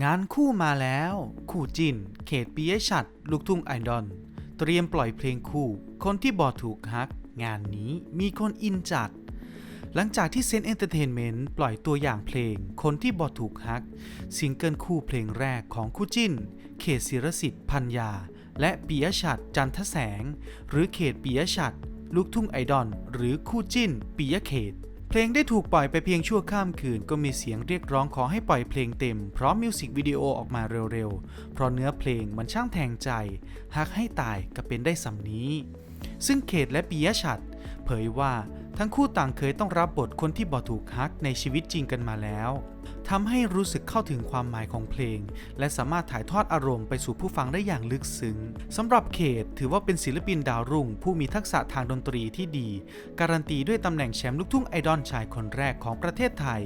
งานคู่มาแล้ว คู่จิน เขตปิยชัด ลูกทุ่งไอดอล เตรียมปล่อยเพลงคู่ คนที่บอดถูกฮัก งานนี้มีคนอินจัด หลังจากที่เซนเอนเตอร์เทนเมนต์ปล่อยตัวอย่างเพลง คนที่บอถูกฮัก ซิงเกิลคู่เพลงแรกของคู่จิ้นเขตศิรสิทธิ์พันยาและปิยชัดจันทแสง หรือเขตปิยชัด ลูกทุ่งไอดอล หรือคู่จิ้นปิยเขต เพลงได้ถูกปล่อยไปเพียงชั่วข้ามคืนก็มีเสียงเรียกร้องขอให้ปล่อยเพลงเต็ม พร้อมมิวสิกวิดีโอออกมาเร็วๆ เพราะเนื้อเพลงมันช่างแทงใจ หักให้ตายก็เป็นได้สำนี้ ซึ่งเขตและปิยชัดเผยว่า ทั้งคู่ต่างเคยต้องรับบทคนที่บอถูกฮักในชีวิตจริงกันมาแล้วทำให้รู้สึกเข้าถึงความหมายของเพลง และสามารถถ่ายทอดอารมณ์ไปสู่ผู้ฟังได้อย่างลึกซึ้งสำหรับเขตถือว่าเป็นศิลปินดาวรุ่ง ผู้มีทักษะทางดนตรีที่ดี การันตีด้วยตำแหน่งแชมป์ลูกทุ่งไอดอลชายคนแรกของประเทศไทย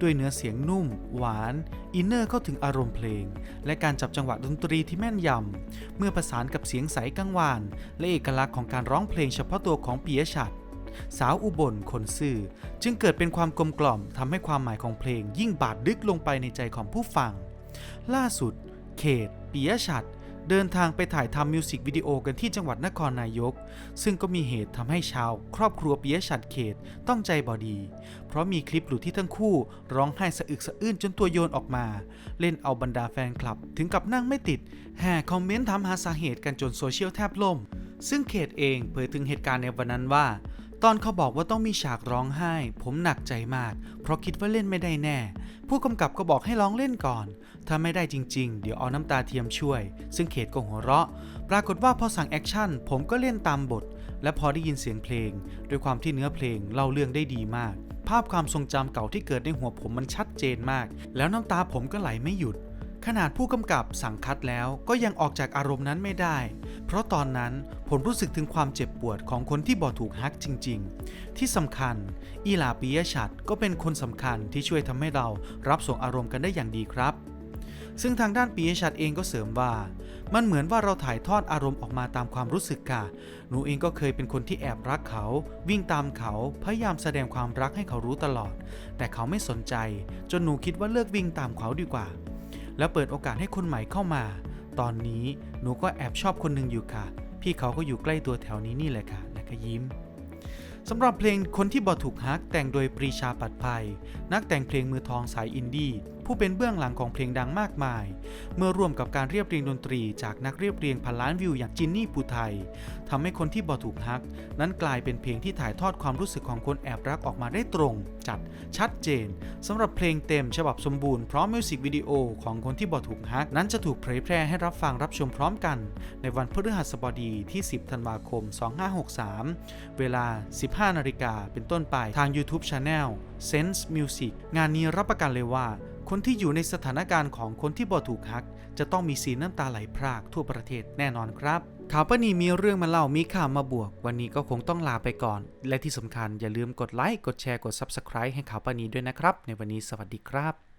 ด้วยเนื้อเสียงนุ่ม หวาน อินเนอร์เข้าถึงอารมณ์เพลง และการจับจังหวะดนตรีที่แม่นยำเมื่อประสานกับเสียงใสกังวาน และเอกลักษณ์ของการร้องเพลงเฉพาะตัวของปิยชัด สาวอุบลคนซื่อ จึงเกิดเป็นความกลมกล่อมทำให้ความหมายของเพลงยิ่งบาดลึกลงไปในใจของผู้ฟัง ล่าสุด เขตปิยชัดเดินทางไปถ่ายทำมิวสิกวิดีโอกันที่จังหวัดนครนายก ซึ่งก็มีเหตุทำให้ชาว ครอบครัวปิยชัดเขตต้องใจบอดี เพราะมีคลิปหลุดที่ทั้งคู่ ร้องไห้สะอึกสะอื้นจนตัวโยนออกมา เล่นเอาบรรดาแฟนคลับ ถึงกับนั่งไม่ติด แห่คอมเมนต์ถามหาสาเหตุกันจนโซเชียลแทบล่ม ซึ่งเขตเองเผยถึงเหตุการณ์ในวันนั้นว่า ตอนเขาบอกว่าต้องมีฉากร้องไห้ ผมหนักใจมาก เพราะคิดว่าเล่นไม่ได้แน่ ผู้กำกับก็บอกให้ร้องเล่นก่อน ถ้าไม่ได้จริง ๆ เดี๋ยวเอาน้ำตาเทียมช่วย ซึ่งเขตก็หัวเราะ ปรากฏว่าพอสั่งแอคชั่นผมก็เล่นตามบท และพอได้ยินเสียงเพลง ด้วยความที่เนื้อเพลงเล่าเรื่องได้ดีมาก ภาพความทรงจำเก่าที่เกิดในหัวผมมันชัดเจนมาก แล้วน้ำตาผมก็ไหลไม่หยุด ขนาดผู้กำกับสั่งคัดแล้วก็ยังออกจากอารมณ์นั้นไม่ได้ เพราะตอนนั้นผมรู้สึกถึงความเจ็บปวดของคนที่บอถูกฮักจริง ๆ ที่สำคัญ อีลาปิยชัดก็เป็นคนสำคัญที่ช่วยทำให้เรารับส่งอารมณ์กันได้อย่างดีครับ ซึ่งทางด้านปิยชัดเองก็เสริมว่า มันเหมือนว่าเราถ่ายทอดอารมณ์ออกมาตามความรู้สึกค่ะ หนูเองก็เคยเป็นคนที่แอบรักเขา วิ่งตามเขา พยายามแสดงความรักให้เขารู้ตลอด แต่เขาไม่สนใจ จนหนูคิดว่าเลิกวิ่งตามเขาดีกว่า แล้วเปิดโอกาสให้คนใหม่เข้ามา ตอนนี้หนูก็แอบชอบคนหนึ่งอยู่ค่ะ พี่เขาก็อยู่ใกล้ตัวแถวนี้นี่แหละค่ะ และก็ยิ้มสำหรับเพลงคนที่บอถูกฮักแต่งโดยปรีชาปัดภัย นักแต่งเพลงมือทองสายอินดี้ ผู้เป็นเบื้องหลังของเพลงดังมากมาย เมื่อร่วมกับการเรียบเรียงดนตรีจากนักเรียบเรียงพันล้านวิวอย่างจินนี่ปูไทยทำให้คนที่บอถูกฮัก นั้นกลายเป็นเพลงที่ถ่ายทอดความรู้สึกของคนแอบรักออกมาได้ตรง จัดชัดเจนสำหรับเพลงเต็มฉบับสมบูรณ์พร้อมมิวสิกวิดีโอของคนที่บอถูกฮัก นั้นจะถูกเผยแพร่ให้รับฟังรับชมพร้อมกัน ในวันพฤหัสบดีที่ 10 ธันวาคม 2563 เวลา 15 นาฬิกาเป็นต้นไปทาง YouTube Channel Sense Music งานนี้รับประกันเลยว่า คนที่อยู่ในสถานการณ์ของคนที่บอถูกฮัก จะต้องมีสีน้ำตาไหลพรากทั่วประเทศแน่นอนครับ ข่าวปนีมีเรื่องมาเล่ามีข่าวมาบวก วันนี้ก็คงต้องลาไปก่อน และที่สำคัญอย่าลืมกดไลค์กดแชร์กด Subscribe ให้ข่าวปนีด้วยนะครับ ในวันนี้สวัสดีครับ